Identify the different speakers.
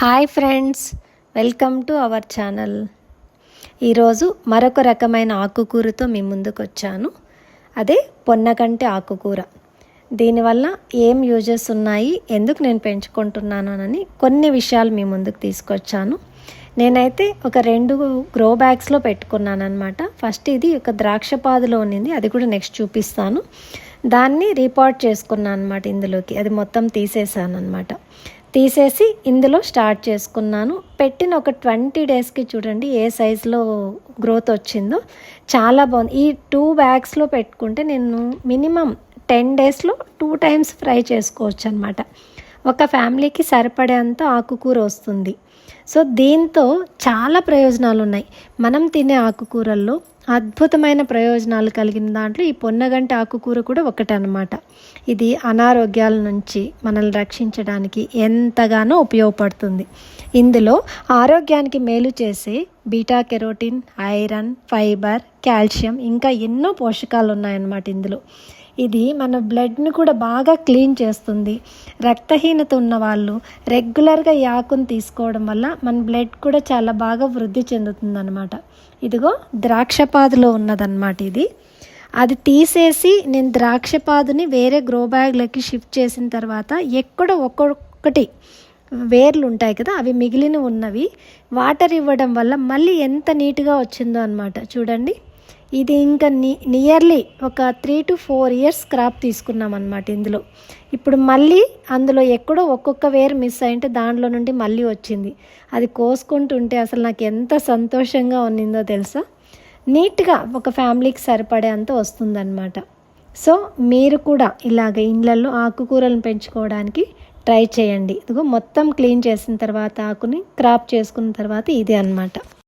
Speaker 1: Hi friends welcome to our channel. ఈరోజు మరొక రకమైన ఆకుకూరతో మీ ముందుకు వచ్చాను అదే పొన్నకంటి ఆకుకూర. దీనివల్ల ఏం యూజెస్ ఉన్నాయి ఎందుకు నేను పెంచుకుంటున్నాను అని కొన్ని విషయాలు మీ ముందుకు తీసుకొచ్చాను. నేనైతే ఒక రెండు గ్రో బ్యాగ్స్లో పెట్టుకున్నానమాట అనమాట ఫస్ట్ ఇది ఒక ద్రాక్ష పాదులో ఉన్నింది అది కూడా నెక్స్ట్ చూపిస్తాను. దాన్ని రీపాట్ చేసుకున్నాను అనమాట ఇందులోకి అది మొత్తం తీసేసాను అనమాట తీసేసి ఇందులో స్టార్ట్ చేసుకున్నాను. పెట్టిన ఒక ట్వంటీ డేస్కి చూడండి ఏ సైజులో గ్రోత్ వచ్చిందో. చాలా బాగుంది. ఈ టూ బ్యాగ్స్లో పెట్టుకుంటే నేను మినిమం టెన్ డేస్లో టూ టైమ్స్ ఫ్రై చేసుకోవచ్చు అనమాట ఒక ఫ్యామిలీకి సరిపడేంత ఆకుకూర వస్తుంది. సో దీంతో చాలా ప్రయోజనాలు ఉన్నాయి మనం తినే ఆకుకూరల్లో అద్భుతమైన ప్రయోజనాలు కలిగిన దాంట్లో ఈ పొన్నగంటి ఆకుకూర కూడా ఒకటి అనమాట ఇది అనారోగ్యాల నుంచి మనల్ని రక్షించడానికి ఎంతగానో ఉపయోగపడుతుంది. ఇందులో ఆరోగ్యానికి మేలు చేసే beta carotene iron fibre calcium ఇంకా ఎన్నో పోషకాలు ఉన్నాయన్నమాట ఇందులో. ఇది మన బ్లడ్ని కూడా బాగా క్లీన్ చేస్తుంది. రక్తహీనత ఉన్న వాళ్ళు రెగ్యులర్గా యాకును తీసుకోవడం వల్ల మన బ్లడ్ కూడా చాలా బాగా వృద్ధి చెందుతుందన్నమాట. ఇదిగో ద్రాక్షపాదులో ఉన్నదన్నమాట ఇది. అది తీసేసి నేను ద్రాక్షపాదుని వేరే గ్రో బ్యాగ్లకి షిఫ్ట్ చేసిన తర్వాత ఎక్కడ ఒక్కొక్కటి వేర్లు ఉంటాయి కదా అవి మిగిలిన ఉన్నవి. వాటర్ ఇవ్వడం వల్ల మళ్ళీ ఎంత నీట్గా వచ్చిందో అనమాట చూడండి. ఇది ఇంకా ని నియర్లీ ఒక three to four years crop తీసుకున్నాం అనమాట ఇందులో. ఇప్పుడు మళ్ళీ అందులో ఎక్కడో ఒక్కొక్క వేరు మిస్ అయింటే దాంట్లో నుండి మళ్ళీ వచ్చింది. అది కోసుకుంటుంటే అసలు నాకు ఎంత సంతోషంగా ఉన్నిందో తెలుసా? నీట్గా ఒక ఫ్యామిలీకి సరిపడే అంత వస్తుందన్నమాట. సో మీరు కూడా ఇలాగ ఇండ్లలో ఆకుకూరలను పెంచుకోవడానికి ట్రై చేయండి. ఇదిగో మొత్తం క్లీన్ చేసిన తర్వాత ఆకుని క్రాప్ చేసుకున్న తర్వాత ఇదే అనమాట